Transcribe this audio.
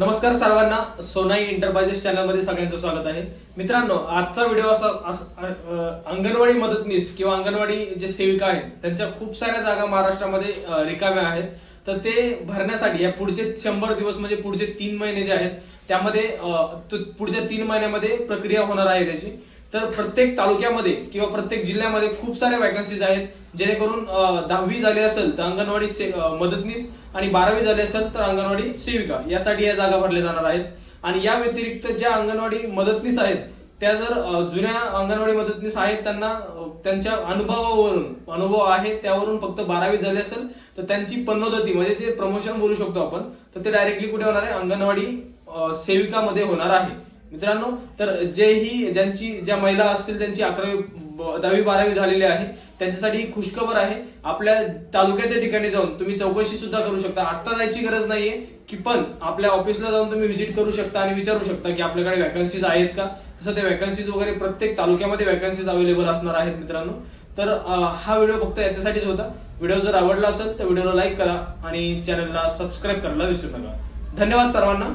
नमस्कार सर्वांना सोनाई एंटरप्राइजेस चॅनलमध्ये सगळ्यांचं स्वागत आहे. मित्रांनो आजचा व्हिडिओ असा अंगणवाडी मदतनीस किंवा अंगणवाडी जे सेविका आहेत त्यांच्या खूप साऱ्या जागा महाराष्ट्रामध्ये रिकाव्या रिकाम्या आहेत. तर ते भरण्यासाठी या पुढचे शंभर दिवस म्हणजे पुढचे तीन महिने जे आहेत त्यामध्ये पुढच्या तीन महिन्यामध्ये प्रक्रिया होणार आहे त्याची. तर प्रत्येक तालुक्यामध्ये किंवा प्रत्येक जिल्ह्यामध्ये खूप साऱ्या वॅकन्सीज आहेत. जेणेकरून दहावी झाली असेल तर अंगणवाडी से- मदतनीस आणि बारावी झाली असेल तर अंगणवाडी सेविका यासाठी या जागा भरल्या जाणार आहेत. आणि या व्यतिरिक्त ज्या अंगणवाडी मदतनीस आहेत त्या जर जुन्या अंगणवाडी मदतनीस आहेत त्यांना त्यांच्या अनुभवावरून अनुभव आहे त्यावरून फक्त बारावी झाली असेल तर त्यांची पन्नोदती म्हणजे ते प्रमोशन बोलू शकतो आपण तर ते डायरेक्टली कुठे होणार आहे? अंगणवाडी सेविकामध्ये होणार आहे. मित्रांनो तर जे ही ज्यांची ज्या महिला असतील त्यांची अकरावी दहावी बारावी झालेली आहे त्यांच्यासाठी ही खुशखबर आहे. आपल्या तालुक्याच्या ठिकाणी जाऊन तुम्ही चौकशी सुद्धा करू शकता. आत्ता जायची गरज नाहीये की पण आपल्या ऑफिसला जाऊन तुम्ही व्हिजिट करू शकता आणि विचारू शकता की आपल्याकडे वॅकन्सीज आहेत का. तसं ते वॅकन्सीज वगैरे प्रत्येक तालुक्यामध्ये वॅकन्सीज अवेलेबल असणार आहेत मित्रांनो. तर हा व्हिडिओ फक्त याच्यासाठीच होता. व्हिडिओ जर आवडला असेल तर व्हिडिओला लाईक करा आणि चॅनलला सबस्क्राईब करायला विसरू नका. धन्यवाद सर्वांना.